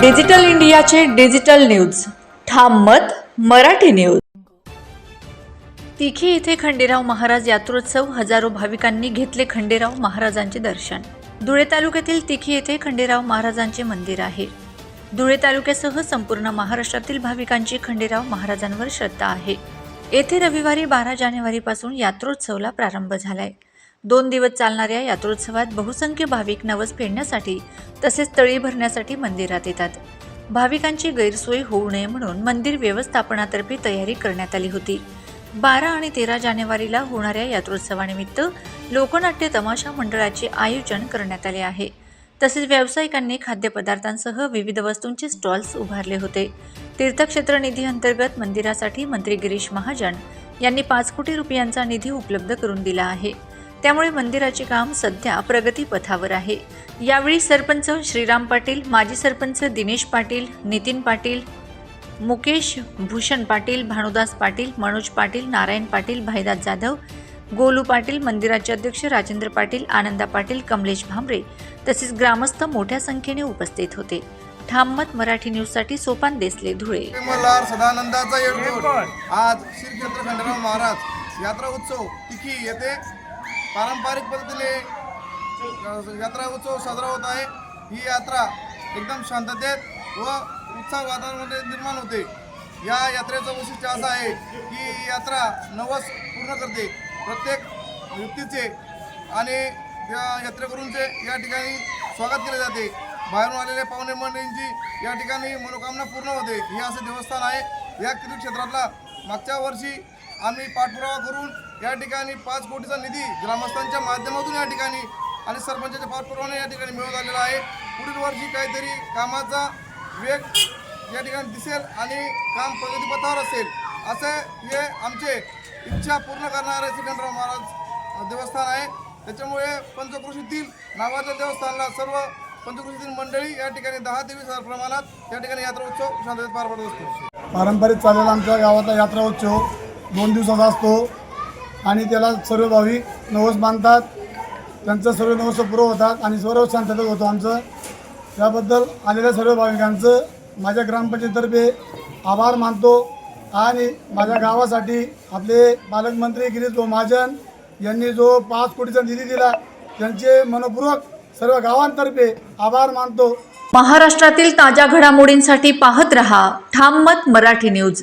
Digital इंडियाचे digital news. ठाम मत मराठी न्यूज. तिखी येथे खंडेराव महाराज यात्रोत्सव हजारो भाविकांनी घेतले खंडेराव महाराजांचे दर्शन. धुळे तालुक्यातील तिखी येथे खंडेराव महाराजांचे मंदिर आहे. धुळे तालुक्यासह संपूर्ण महाराष्ट्रातील भाविकांची खंडेराव महाराजांवर श्रद्धा आहे. येथे रविवारी बारा जानेवारीपासून यात्रोत्सवला प्रारंभ झालाय. दोन दिवस चालणाऱ्या यात्रोत्सवात बहुसंख्य भाविक नवस फेडण्यासाठी तसेच तळी भरण्यासाठी मंदिरात येतात. भाविकांची गैरसोय होऊ नये म्हणून मंदिर व्यवस्थापनातर्फे तयारी करण्यात आली होती. बारा आणि तेरा जानेवारीला होणाऱ्या यात्रोत्सवानिमित्त लोकनाट्य तमाशा मंडळाचे आयोजन करण्यात आले आहे. तसेच व्यावसायिकांनी खाद्यपदार्थांसह विविध वस्तूंचे स्टॉल्स उभारले होते. तीर्थक्षेत्र निधी अंतर्गत मंदिरासाठी मंत्री गिरीश महाजन यांनी पाच कोटी रुपयांचा निधी उपलब्ध करून दिला आहे. त्यामुळे मंदिराचे काम सध्या प्रगतीपथावर आहे. यावेळी सरपंच श्रीराम पाटील माजी सरपंच दिनेश पाटील नितीन पाटील मुकेश भूषण पाटील भानुदास पाटील मनोज पाटील नारायण पाटील भाईदास जाधव गोलू पाटील मंदिराचे अध्यक्ष राजेंद्र पाटील आनंदा पाटील कमलेश भांबरे तसेच ग्रामस्थ मोठ्या संख्येने उपस्थित होते. ठाममत मराठी न्यूजसाठी सोपान देसले धुळे. सदानंदाचा आज श्री महाराज यात्रा उत्सव तिखी येथे पारंपरिक पद्धतीने यात्रा उत्सव साजरा होत आहे. ही यात्रा एकदम शांततेत व उत्साह वातावरणामध्ये निर्माण होते. या यात्रेचं वैशिष्ट्य असं आहे की ही यात्रा नवस पूर्ण करते. प्रत्येक व्यक्तीचे आणि या यात्रेकरूंचे या ठिकाणी स्वागत केले जाते. बाहेरून आलेल्या पाहुणे मंडळींची या ठिकाणी मनोकामना पूर्ण होते. हे असं देवस्थान आहे. या क्रीडा क्षेत्रातला मागच्या वर्षी आम्ही पाठपुरावा करून या ठिकाणी पाच कोटीचा निधी ग्रामस्थांच्या माध्यमातून या ठिकाणी आणि सरपंचाच्या पाठपुरावाने या ठिकाणी मिळवत आलेला आहे. पुढील वर्षी काहीतरी कामाचा वेग या ठिकाणी दिसेल आणि काम प्रगतीपथावर असेल. असे हे आमचे इच्छा पूर्ण करणारे सिकंदराव महाराज देवस्थान आहे. त्याच्यामुळे पंचकृषीतील नावाच्या देवस्थानला सर्व पंचकृषीतील मंडळी या ठिकाणी दहा ते वीस हजार प्रमाणात या ठिकाणी यात्रा उत्सव शांततेत पार पडत असतो. पारंपरिक चालेला आमच्या गावाचा यात्रा उत्सव दोन दिवसाचा असतो. आणि त्याला सर्व भाविक नवस मानतात त्यांचं सर्व नवस पुरं होतात आणि सर्व शांतता होतो आमचं. त्याबद्दल आलेल्या सर्व भाविकांचं माझ्या ग्रामपंचायतर्फे आभार मानतो आणि माझ्या गावासाठी आपले पालकमंत्री गिरीश महाजन यांनी जो पाच कोटीचा निधी दिला त्यांचे मनपूर्वक सर्व गावांतर्फे आभार मानतो. महाराष्ट्रातील ताज्या घडामोडींसाठी पाहत रहा. ठाम मत मराठी न्यूज.